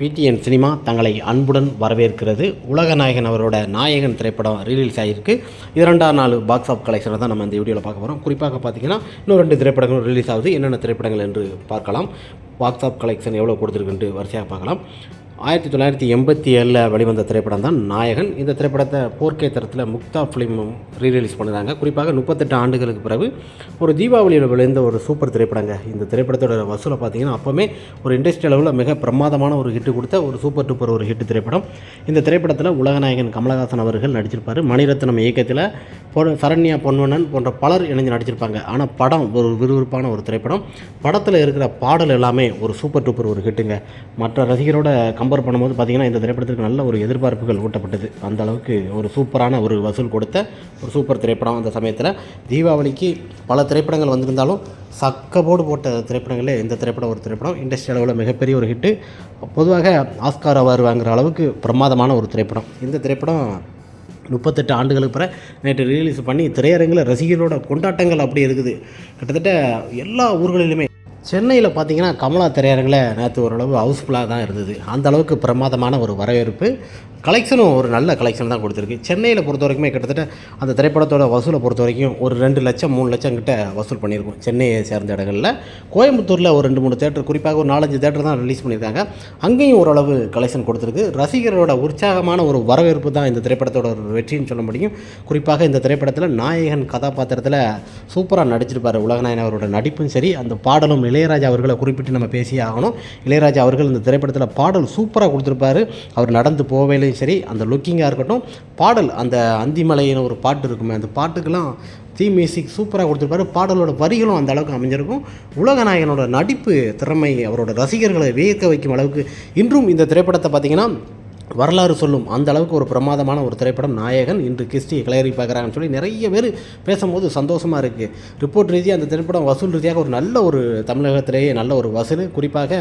PTN cinema தங்களை அன்புடன் வரவேற்கிறது. உலக நாயகன் அவரோட நாயகன் திரைப்படம் ரிலீஸ் ஆகியிருக்கு இரண்டாம் நாள் பாக்ஸ் ஆஃப் கலெக்ஷனை தான் நம்ம இந்த வீடியோவில் பார்க்க போகிறோம் குறிப்பாக பார்த்தீங்கன்னா இன்னும் ரெண்டு திரைப்படங்களும் ரிலீஸ் ஆகுது. என்னென்ன திரைப்படங்கள் என்று பார்க்கலாம். பாக்ஸ் ஆஃப் கலெக்ஷன் எவ்வளோ கொடுத்துருக்குன்ட்டு வரிசையாக பார்க்கலாம். ஆயிரத்தி தொள்ளாயிரத்தி எண்பத்தி ஏழில் வெளிவந்த திரைப்படம் தான் நாயகன். இந்த திரைப்படத்தை போர்க்கே தரத்தில் முக்தா ஃபிலிமும் ரீரிலீஸ் பண்ணுறாங்க குறிப்பாக முப்பத்தெட்டு ஆண்டுகளுக்கு பிறகு ஒரு தீபாவளியில் விளைந்த ஒரு சூப்பர் திரைப்படங்க. இந்த திரைப்படத்தோட வசூலை பார்த்தீங்கன்னா அப்போவுமே ஒரு இண்டஸ்ட்ரி அளவில் மிக பிரமாதமான ஒரு ஹிட்டு கொடுத்த ஒரு சூப்பர் டூப்பர் ஒரு ஹிட் திரைப்படம். இந்த திரைப்படத்தில் உலகநாயகன் கமலஹாசன் அவர்கள் நடிச்சிருப்பார். மணிரத்னம் இயக்கத்தில் பொ சரண்யா பொன்வண்ணன் போன்ற பலர் இணைஞ்சு நடிச்சிருப்பாங்க. ஆனால் படம் ஒரு விறுவிறுப்பான ஒரு திரைப்படம். படத்தில் இருக்கிற பாடல் எல்லாமே ஒரு சூப்பர் டூப்பர் ஒரு ஹிட்டுங்க மற்ற ரசிகரோட கம் கம்பேர் பண்ணும்போது பார்த்திங்கன்னா இந்த திரைப்படத்துக்கு நல்ல ஒரு எதிர்பார்ப்புகள் ஊட்டப்பட்டது. அந்த அளவுக்கு ஒரு சூப்பரான ஒரு வசூல் கொடுத்த ஒரு சூப்பர் திரைப்படம் அந்த சமயத்தில். தீபாவளிக்கு பல திரைப்படங்கள் வந்திருந்தாலும் சக்கபோடு போட்ட திரைப்படங்களே இந்த திரைப்படம் ஒரு திரைப்படம். இண்டஸ்ட்ரி அளவில் மிகப்பெரிய ஒரு ஹிட்டு பொதுவாக ஆஸ்கார் அவார்டு வாங்குற அளவுக்கு பிரமாதமான ஒரு திரைப்படம். இந்த திரைப்படம் முப்பத்தெட்டு ஆண்டுகளுக்கு பிற நேற்று ரிலீஸ் பண்ணி திரையரங்கில் ரசிகர்களோட கொண்டாட்டங்கள் அப்படி இருக்குது. கிட்டத்தட்ட எல்லா ஊர்களிலுமே சென்னையில் பார்த்தீங்கன்னா கமலா திரையரங்கில் நேற்று ஓரளவு ஹவுஸ்ஃபுல்லாக தான் இருந்தது. அந்த அளவுக்கு பிரமாதமான ஒரு வரவேற்பு. கலெக்ஷனும் ஒரு நல்ல கலெக்ஷன் தான் கொடுத்துருக்கு. சென்னையில் பொறுத்த வரைக்குமே கிட்டத்தட்ட அந்த திரைப்படத்தோட வசூலை பொறுத்த வரைக்கும் ஒரு ரெண்டு லட்சம் மூணு லட்சம் கிட்ட வசூல் பண்ணியிருக்கும். சென்னையை சேர்ந்த இடங்களில். கோயம்புத்தூரில் ஒரு ரெண்டு மூணு தேட்டர் குறிப்பாக ஒரு நாலஞ்சு தேட்டர் தான் ரிலீஸ் பண்ணியிருக்காங்க. அங்கேயும் ஓரளவு கலெக்ஷன் கொடுத்துருக்கு. ரசிகரோட உற்சாகமான ஒரு வரவேற்பு தான் இந்த திரைப்படத்தோட ஒரு வெற்றின்னு சொல்ல முடியும். குறிப்பாக இந்த திரைப்படத்தில் நாயகன் கதாபாத்திரத்தில் சூப்பராக நடிச்சிருப்பார் உலகநாயன் அவரோட நடிப்பும் சரி அந்த பாடலும் இளையராஜா அவர்களை குறிப்பிட்டு நம்ம பேசியே ஆகணும். இளையராஜா அவர்கள் இந்த திரைப்படத்தில் பாடல் சூப்பராக கொடுத்துருப்பாரு. அவர் நடந்து போவேலையும் சரி அந்த லுக்கிங்காக இருக்கட்டும் பாடல் அந்த அந்திமலைன்னு ஒரு பாட்டு இருக்குமே அந்த பாட்டுக்கெல்லாம் தீ மியூசிக் சூப்பராக கொடுத்துருப்பாரு. பாடலோட வரிகளும் அந்த அளவுக்கு அமைஞ்சிருக்கும். உலகநாயகனோட நடிப்பு திறமை அவரோட ரசிகர்களை வியக்க வைக்கும் அளவுக்கு இன்றும் இந்த திரைப்படத்தை பார்த்திங்கன்னா வரலாறு சொல்லும் அந்த அளவுக்கு ஒரு பிரமாதமான ஒரு திரைப்படம். நாயகன் இன்று கிறிஸ்டி கிளறி பார்க்குறாங்கன்னு சொல்லி நிறைய பேர் பேசும்போது சந்தோஷமாக இருக்குது ரிப்போர்ட் ரீதியாக அந்த திரைப்படம் வசூல் ரீதியாக ஒரு நல்ல ஒரு தமிழகத்திலேயே நல்ல ஒரு வசூல். குறிப்பாக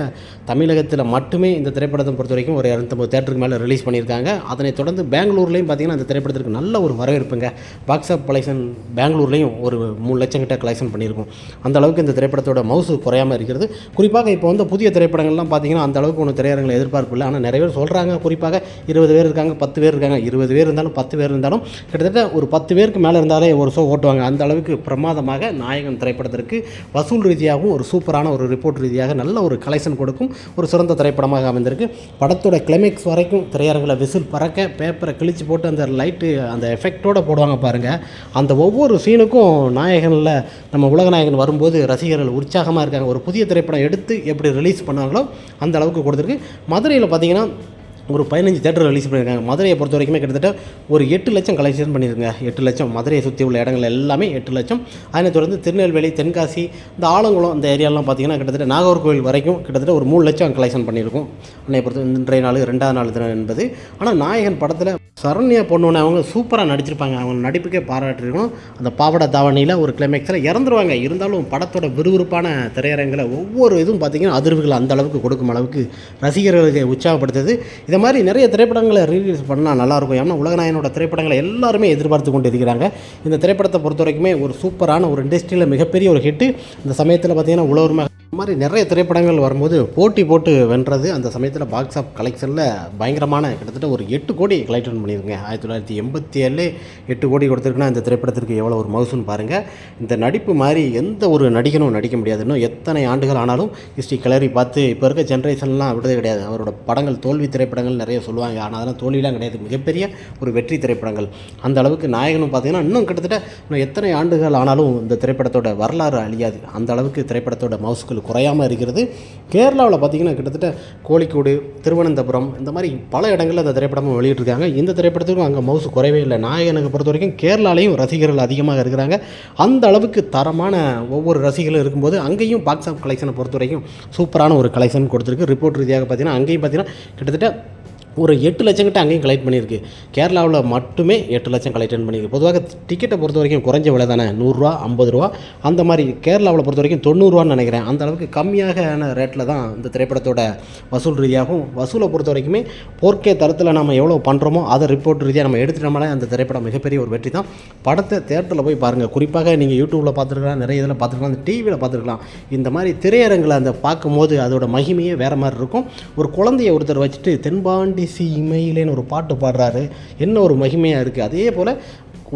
தமிழகத்தில் மட்டுமே இந்த திரைப்படத்தை பொறுத்த வரைக்கும் ஒரு இரநூத்தம்பது தேட்டருக்கு மேலே ரிலீஸ் பண்ணியிருக்காங்க. அதனைத் தொடர்ந்து பெங்களூர்லேயும் பார்த்தீங்கன்னா அந்த திரைப்படத்திற்கு நல்ல ஒரு வரவேற்புங்க. பாக்ஸ் ஆஃப் கலெக்ஷன் பெங்களூர்லேயும் ஒரு மூணு லட்சம் கிட்ட கலெக்ஷன் பண்ணியிருக்கும். அந்த அளவுக்கு இந்த திரைப்படத்தோட மவுசு குறையாமல் இருக்கிறது. குறிப்பாக இப்போ வந்து புதிய திரைப்படங்கள்லாம் பார்த்தீங்கன்னா அந்த அளவுக்கு ஒன்று திரையரங்கில் எதிர்பார்ப்பு இல்லை. ஆனால் நிறைய பேர் சொல்கிறாங்க குறிப்பாக இருபது பேர் இருக்காங்க பத்து பேர் இருக்காங்க. இருபது பேர் இருந்தாலும் பத்து பேர் இருந்தாலும் கிட்டத்தட்ட ஒரு பத்து பேருக்கு மேலே இருந்தாலே ஒரு ஷோ ஓட்டுவாங்க. அந்த அளவுக்கு பிரமாதமாக நாயகன் திரைப்படத்திற்கு வசூல் ரீதியாகவும் ஒரு சூப்பரான ஒரு ரிப்போர்ட் ரீதியாக நல்ல ஒரு கலெக்ஷன் கொடுக்கும் ஒரு சிறந்த திரைப்படமாக அமைந்திருக்கு. படத்தோட கிளைமேக்ஸ் வரைக்கும் திரையரங்கில் விசில் பறக்க பேப்பரை கிழிச்சு போட்டு அந்த லைட்டு அந்த எஃபெக்டோடு போடுவாங்க பாருங்கள் அந்த ஒவ்வொரு சீனுக்கும் நாயகனில் நம்ம உலகநாயகன் வரும்போது ரசிகர்கள் உற்சாகமாக இருக்காங்க. ஒரு புதிய திரைப்படம் எடுத்து எப்படி ரிலீஸ் பண்ணாங்களோ அந்த அளவுக்கு கொடுத்துருக்கு. மதுரையில் பார்த்தீங்கன்னா ஒரு பதினஞ்சு தேட்டர் ரிலீஸ் பண்ணியிருக்காங்க. மதுரையை பொறுத்த வரைக்குமே கிட்டத்தட்ட ஒரு எட்டு லட்சம் கலெக்ஷன் பண்ணியிருக்காங்க. எட்டு லட்சம் மதுரையை சுற்றி உள்ள இடங்கள் எல்லாமே எட்டு லட்சம். அதனை தொடர்ந்து திருநெல்வேலி தென்காசி இந்த ஆலங்குளம் இந்த ஏரியாலாம் பார்த்தீங்கன்னா கிட்டத்தட்ட நாகர்கோவில் வரைக்கும் கிட்டத்தட்ட ஒரு மூணு லட்சம் கலெக்ஷன் பண்ணியிருக்கும். அன்னை பொறுத்த இன்றைய நாள் ரெண்டாவது நாள் தினம் என்பது. ஆனால் நாயகன் படத்தில் சரண்யா பொண்ணுன்னு அவங்க சூப்பராக நடிச்சிருப்பாங்க. அவங்க நடிப்புக்கே பாராட்டிருக்கணும். அந்த பாவட தாவணியில் ஒரு கிளைமேக்ஸில் இறந்துருவாங்க. இருந்தாலும் படத்தோட விறுவிறுப்பான திரையரங்கில் ஒவ்வொரு இதுவும் பார்த்திங்கன்னா அதிர்வுகள் அந்த அளவுக்கு கொடுக்கும் அளவுக்கு ரசிகர்களுக்கு உற்சாகப்படுத்துது. இதை மாதிரி நிறைய திரைப்படங்களை ரிலீஸ் பண்ணால் நல்லாயிருக்கும். ஏன்னா உலகநாயனோட திரைப்படங்களை எல்லாருமே எதிர்பார்த்து கொண்டு இருக்கிறாங்க இந்த திரைப்படத்தை பொறுத்த வரைக்குமே ஒரு சூப்பரான ஒரு இண்டஸ்ட்ரியில் மிகப்பெரிய ஒரு ஹிட்டு இந்த சமயத்தில் பார்த்தீங்கன்னா உழவர் இந்த மாதிரி நிறைய திரைப்படங்கள் வரும்போது போட்டி போட்டு வென்றது. அந்த சமயத்தில் பாக்ஸ் ஆஃப் கலெக்ஷனில் பயங்கரமான கிட்டத்தட்ட ஒரு எட்டு கோடி கலெக்ஷன் பண்ணியிருங்க ஆயிரத்தி தொள்ளாயிரத்தி எண்பத்தி ஏழு எட்டு கோடி கொடுத்துருக்குன்னா இந்த திரைப்படத்திற்கு எவ்வளோ ஒரு மவுசுன்னு பாருங்கள் இந்த நடிப்பு மாதிரி எந்த ஒரு நடிகனும் நடிக்க முடியாது. இன்னும் எத்தனை ஆண்டுகள் ஆனாலும் ஹிஸ்ட்ரி கிளறி பார்த்து இப்போ இருக்க ஜென்ரேஷன்லாம் விடுறது கிடையாது. அவரோட படங்கள் தோல்வி திரைப்படங்கள் நிறைய சொல்லுவாங்க. ஆனால் அதெல்லாம் தோல்விலாம் கிடையாது. மிகப்பெரிய ஒரு வெற்றி திரைப்படங்கள். அந்த அளவுக்கு நாயகனும் பார்த்தீங்கன்னா இன்னும் கிட்டத்தட்ட இன்னும் எத்தனை ஆண்டுகள் ஆனாலும் இந்த திரைப்படத்தோட வரலாறு அழியாது. அந்த அளவுக்கு திரைப்படத்தோட மவுசுக்கள் குறையாமல் இருக்கிறது. கேரளாவில் பார்த்தீங்கன்னா கிட்டத்தட்ட கோழிக்கோடு திருவனந்தபுரம் இந்த மாதிரி பல இடங்களில் அந்த திரைப்படமும் வெளியிட்டிருக்காங்க. இந்த திரைப்படத்துக்கும் அங்கே மவுசு குறைவே இல்லை. நாயகனுக்கு பொறுத்த வரைக்கும் கேரளாலையும் ரசிகர்கள் அதிகமாக இருக்கிறாங்க. அந்த அளவுக்கு தரமான ஒவ்வொரு ரசிகர்களும் இருக்கும்போது அங்கேயும் பாக்ஸ் ஆஃப் கலெக்ஷனை பொறுத்த வரைக்கும் சூப்பரான ஒரு கலெக்ஷன் கொடுத்துருக்கு. ரிப்போர்ட் ரீதியாக பார்த்தீங்கன்னா அங்கேயும் பார்த்தீங்கன்னா கிட்டத்தட்ட ஒரு எட்டு லட்சம் கிட்ட அங்கேயும் கலெக்ட் பண்ணியிருக்கு. கேரளாவில் மட்டுமே எட்டு லட்சம் கலெக்ட் பண்ணியிருக்கு. பொதுவாக டிக்கெட்டை பொறுத்த வரைக்கும் குறைஞ்ச விலை தானே? நூறுரூவா ஐம்பது ரூபா. அந்த மாதிரி கேரளாவில் பொறுத்த வரைக்கும் தொண்ணூறுரூவான்னு நினைக்கிறேன். அந்த அளவுக்கு கம்மியான ரேட்டில் தான் இந்த திரைப்படத்தோட வசூல் ரீதியாகவும் வசூலை பொறுத்த வரைக்குமே போர்க்கே தரத்தில் நம்ம எவ்வளோ பண்ணுறோமோ அதை ரிப்போர்ட் ரீதியாக நம்ம எடுத்துட்டோம்னாலே அந்த திரைப்படம் மிகப்பெரிய ஒரு வெற்றி தான். படத்தை தேட்டரில் போய் பாருங்கள் குறிப்பாக நீங்கள் யூடியூப்பில் பார்த்துருக்கலாம் நிறைய இதில் பார்த்துருக்கலாம் அந்த டிவியில் பார்த்துருக்கலாம். இந்த மாதிரி திரையரங்கில் அந்த பார்க்கும்போது அதோட மகிமையே வேறு மாதிரி இருக்கும். ஒரு குழந்தைய ஒருத்தர் வச்சுட்டு தென்பாண்டி இமையிலேன்னு ஒரு பாட்டு பாடுறாரு. என்ன ஒரு மகிமையாக இருக்குது அதே போல்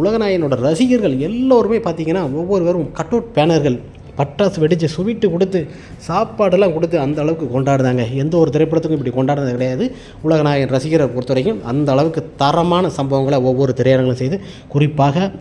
உலகநாயனோட ரசிகர்கள் எல்லோருமே பார்த்தீங்கன்னா ஒவ்வொருவரும் கட் அவுட் பேனர்கள் பட்டாசு வெடித்து சுவிட்டு கொடுத்து சாப்பாடெல்லாம் கொடுத்து அந்த அளவுக்கு கொண்டாடுறாங்க. எந்த ஒரு திரைப்படத்துக்கும் இப்படி கொண்டாடுறது கிடையாது. உலகநாயகன் ரசிகரை பொறுத்த வரைக்கும் அந்த அளவுக்கு தரமான சம்பவங்களை ஒவ்வொரு திரையரங்களும் செய்து குறிப்பாக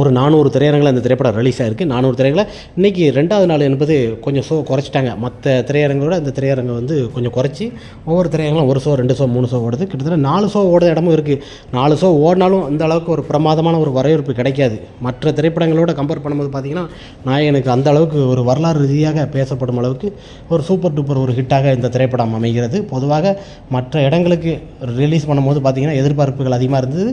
ஒரு நானூறு திரையரங்கில் அந்த திரைப்படம் ரிலீஸ் ஆகிருக்கு நானூறு திரையரங்கில். இன்றைக்கி ரெண்டாவது நாள் என்பது கொஞ்சம் ஷோ குறைச்சிட்டாங்க. மற்ற திரையரங்களோட இந்த திரையரங்கை வந்து கொஞ்சம் குறைச்சி ஒவ்வொரு திரையரங்களும் ஒரு ஷோ ரெண்டு ஷோ மூணு ஷோ ஓடுது. கிட்டத்தட்ட நாலு ஷோ ஓடுற இடமும் இருக்குது நாலு ஷோ ஓடினாலும் அந்த அளவுக்கு ஒரு பிரமாதமான ஒரு வரவேற்பு கிடைக்காது. மற்ற திரைப்படங்களோட கம்பேர் பண்ணும்போது பார்த்திங்கன்னா நாயகனுக்கு அந்த அளவுக்கு ஒரு வரலாறு ரீதியாக பேசப்படும் அளவுக்கு ஒரு சூப்பர் டூப்பர் ஒரு ஹிட்டாக இந்த திரைப்படம் அமைகிறது. பொதுவாக மற்ற இடங்களுக்கு ரிலீஸ் பண்ணும்போது பார்த்திங்கன்னா எதிர்பார்ப்புகள் அதிகமாக இருந்தது.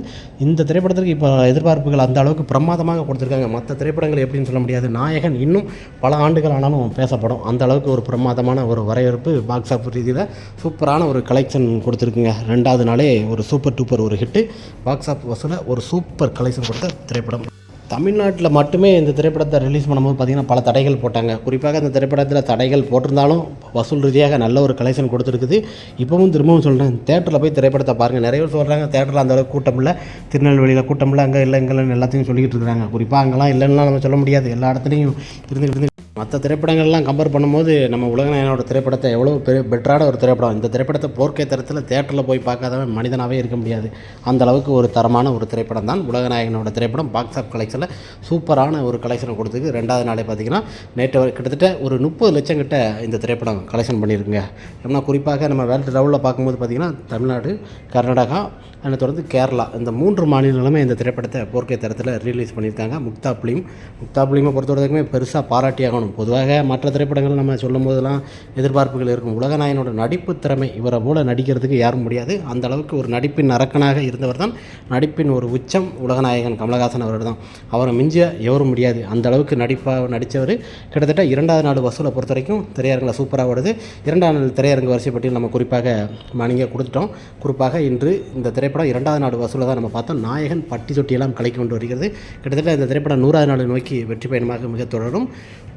இந்த திரைப்படத்திற்கு இப்போ எதிர்பார்ப்புகள் அந்த அளவுக்கு பிரமா பிரமாதமாக கொடுத்துருக்காங்க. மற்ற திரைப்படங்கள் எப்படின்னு சொல்ல முடியாது. நாயகன் இன்னும் பல ஆண்டுகள் ஆனாலும் பேசப்படும். அந்த அளவுக்கு ஒரு பிரமாதமான ஒரு வரவேற்பு பாக்ஸ் ஆஃப் ரீதியில் சூப்பரான ஒரு கலெக்ஷன் கொடுத்துருக்குங்க. ரெண்டாவது நாளே ஒரு சூப்பர் டூப்பர் ஒரு ஹிட்டு பாக்ஸ் ஆஃப் வசூலில் ஒரு சூப்பர் கலெக்ஷன் கொடுத்த திரைப்படம். தமிழ்நாட்டில் மட்டுமே இந்த திரைப்படத்தை ரிலீஸ் பண்ணும்போது பார்த்திங்கன்னா பல தடைகள் போட்டாங்க. குறிப்பாக இந்த திரைப்படத்தில் தடைகள் போட்டிருந்தாலும் வசூல் ரீதியாக நல்ல ஒரு கலெக்ஷன் கொடுத்துருக்குது. இப்போவும் திரும்பவும் சொல்கிறேன் தேட்டரில் போய் திரைப்படத்தை பாருங்கள் நிறைய பேர் சொல்கிறாங்க தேட்டரில் அந்தளவுக்கு கூட்டம் இல்லை. திருநெல்வேலியில் கூட்டம் இல்லை அங்கே இல்லை இங்கே எல்லாத்தையும் சொல்லிக்கிட்டு இருக்கிறாங்க. குறிப்பாக அங்கெல்லாம் இல்லைன்னா நம்ம சொல்ல முடியாது. எல்லா இடத்துலையும் இருந்து இருந்து மற்ற திரைப்படங்கள்லாம் கம்பேர் பண்ணும்போது நம்ம உலகநாயனோட திரைப்படத்தை எவ்வளோ பெரிய பெட்டரான ஒரு திரைப்படம். இந்த திரைப்படத்தை போர்க்கை தரத்தில் தேட்டரில் போய் பார்க்காதவன் மனிதனாகவே இருக்க முடியாது. அந்த அளவுக்கு ஒரு தரமான ஒரு திரைப்படம் தான் உலகநாயகனோட திரைப்படம். பாக்ஸ் ஆஃப் கலெக்ஷனில் சூப்பரான ஒரு கலெக்ஷனை கொடுத்துருக்கு. ரெண்டாவது நாளே பார்த்தீங்கன்னா நேற்று கிட்டத்தட்ட ஒரு முப்பது லட்சம் கிட்ட இந்த திரைப்படம் கலெக்ஷன் பண்ணியிருக்குங்க. ஏன்னா குறிப்பாக நம்ம வேர்ல்டு லெவலில் பார்க்கும்போது பார்த்திங்கன்னா தமிழ்நாடு கர்நாடகா அதை தொடர்ந்து கேரளா இந்த மூன்று மாநிலங்களுமே இந்த திரைப்படத்தை போர்க்கை தரத்தில் ரிலீஸ் பண்ணியிருக்காங்க. முக்தா பிலிம். முக்தா பொறுத்த வரைக்குமே பெருசாக பாராட்டியாகணும் பொதுவாக மற்ற திரைப்படங்கள் நம்ம சொல்லும் போதெல்லாம் எதிர்பார்ப்புகள் இருக்கும். உலகநாயனோட நடிப்பு திறமை இவரை போல் நடிக்கிறதுக்கு யாரும் முடியாது. அந்த அளவுக்கு ஒரு நடிப்பின் அரக்கனாக இருந்தவர் தான். நடிப்பின் ஒரு உச்சம் உலகநாயகன் கமலஹாசன் அவர்கள் தான். அவரை மிஞ்ச எவரும் முடியாது. அந்த அளவுக்கு நடிப்பாக நடித்தவர் கிட்டத்தட்ட இரண்டாவது நாடு வசூலை பொறுத்த வரைக்கும் திரையரங்கில் சூப்பராக ஓடுது. இரண்டாவது நாள் திரையரங்கு வரிசை பட்டியல் நம்ம குறிப்பாக மணிங்க கொடுத்துட்டோம். குறிப்பாக இன்று இந்த திரைப்படம் இரண்டாவது நாடு வசூலை தான் நம்ம பார்த்தோம். நாயகன் பட்டி தொட்டியெல்லாம் கலைக்கொண்டு கொண்டு வருகிறது. கிட்டத்தட்ட இந்த திரைப்படம் நூறாவது நாள் நோக்கி வெற்றி பயணமாக மிக தொடரும்.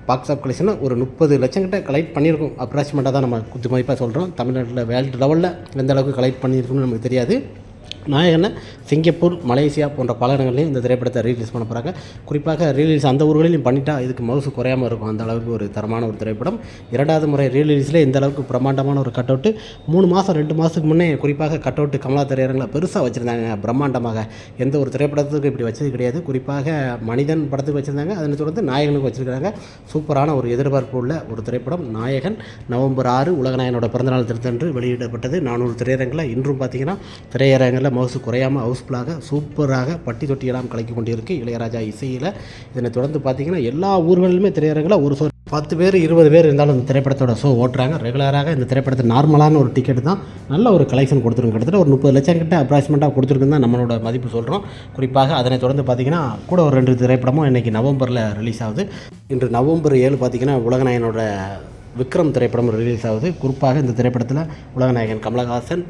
பாக்ஸ் ஆஃப் கலெக்ஷனில் ஒரு முப்பது லட்சம் கிட்ட கலெக்ட் பண்ணியிருக்கோம். அப்ராக்சிமேட்டாக தான் நம்ம குத்து மதிப்பாக சொல்கிறோம் தமிழ்நாட்டில் வேர்ல்டு லெவலில் எந்த அளவுக்கு கலெக்ட் பண்ணியிருக்கோம்னு நமக்கு தெரியாது. நாயகனை சிங்கப்பூர் மலேசியா போன்ற பல இடங்கள்லையும் இந்த திரைப்படத்தை ரீலீஸ் பண்ண போகிறாங்க குறிப்பாக ரீலீஸ் அந்த ஊர்களிலும் பண்ணிட்டா இதுக்கு மவுசு குறையாமல் இருக்கும். அந்த அளவுக்கு ஒரு தரமான ஒரு திரைப்படம். இரண்டாவது முறை ரீலீஸில் இந்த அளவுக்கு பிரம்மாண்டமான ஒரு கட் அவுட்டு மூணு மாதம் ரெண்டு மாதத்துக்கு முன்னே குறிப்பாக கட் அவுட்டு கமலா திரையரங்கில் பெருசாக வச்சுருந்தாங்க. பிரம்மாண்டமாக. எந்த ஒரு திரைப்படத்துக்கும் இப்படி வச்சது கிடையாது. குறிப்பாக மனிதன் படத்துக்கு வச்சுருந்தாங்க. அதனை தொடர்ந்து நாயகனுக்கு வச்சுருக்காங்க சூப்பரான ஒரு எதிர்பார்ப்பு உள்ள ஒரு திரைப்படம். நாயகன் நவம்பர் ஆறு உலகநாயகனோட பிறந்தநாள் திருத்தன்று வெளியிடப்பட்டது. நானூறு திரையரங்கில் இன்றும் பார்த்தீங்கன்னா திரையரங்கில் மவுசு குறையாமல் ஹவுஸ்ஃபுல்லாக சூப்பராக பட்டி தொட்டியெல்லாம் கலக்கி கொண்டிருக்கு இளையராஜா இசையில். இதனை தொடர்ந்து பார்த்தீங்கன்னா எல்லா ஊர்களிலுமே திரையரங்கில் ஒரு ஷோ பத்து பேர் இருபது பேர் இருந்தாலும் இந்த திரைப்படத்தோட ஷோ ஓட்டுறாங்க. ரெகுலராக இந்த திரைப்படத்தை நார்மலான ஒரு டிக்கெட் தான். நல்ல ஒரு கலெக்ஷன் கொடுத்துருங்க கிட்டத்தட்ட ஒரு முப்பது லட்சம் கிட்ட அப்ராக்சிமேட்டாக கொடுத்துருக்குன்னு தான் நம்மளோட மதிப்பு சொல்கிறோம் குறிப்பாக அதனை தொடர்ந்து பார்த்தீங்கன்னா கூட ஒரு ரெண்டு திரைப்படமும் இன்றைக்கி நவம்பரில் ரிலீஸ் ஆகுது. இன்று நவம்பர் ஏழு பார்த்தீங்கன்னா உலகநாயகனோட விக்ரம் திரைப்படம் ரிலீஸ் ஆகுது. குறிப்பாக இந்த திரைப்படத்தில் உலகநாயகன் கமலஹாசன்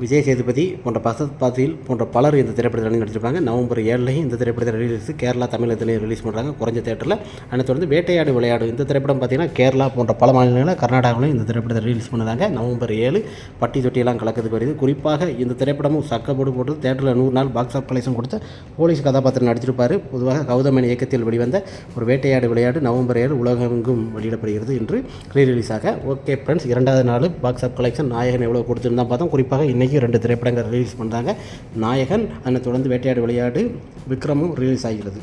விஜய் சேதுபதி போன்ற பசத் பாத்தில் போன்ற பலர் இந்த திரைப்படத்தில் நடிச்சிருப்பாங்க நவம்பர் ஏழுலையும் இந்த திரைப்படத்தை ரிலீஸ் கேரளா தமிழகத்திலையும் ரிலீஸ் பண்ணுறாங்க குறைஞ்ச தேட்டரில் அடுத்து தொடர்ந்து வேட்டையாடு விளையாடு. இந்த திரைப்படம் பார்த்தீங்கன்னா கேரளா போன்ற பல மாநிலங்களில் கர்நாடகாவிலும் இந்த திரைப்படத்தை ரிலீஸ் பண்ணுறாங்க நவம்பர் ஏழு பட்டி தொட்டியெல்லாம் கலக்கிறதுக்கு வருது குறிப்பாக இந்த திரைப்படமும் சக்கப்போடு போட்டு தேட்டரில் நூறு நாள் பாக்ஸ் ஆஃப் கலெக்ஷன் கொடுத்த போலீஸ் கதாபாத்திரம் நடிச்சிருப்பார். பொதுவாக கௌதமன் இயக்கத்தில் வெளிவந்த ஒரு வேட்டையாடு விளையாடு நவம்பர் ஏழு உலகெங்கும் வெளியிடப்படுகிறது என்று ரீ ரிலீஸாக ஓகே ஃப்ரெண்ட்ஸ் இரண்டாவது நாள் பாக்ஸ் ஆஃப் கலெக்ஷன் நாயகன் எவ்வளோ கொடுத்துருந்தா பார்த்தோம். குறிப்பாக இன்னைக்கு இன்றைக்கி ரெண்டு திரைப்படங்கள் ரிலீஸ் பண்ணுறாங்க நாயகன் அதனை தொடர்ந்து வேட்டையாடு விளையாடு விக்ரமும் ரிலீஸ் ஆகிறது.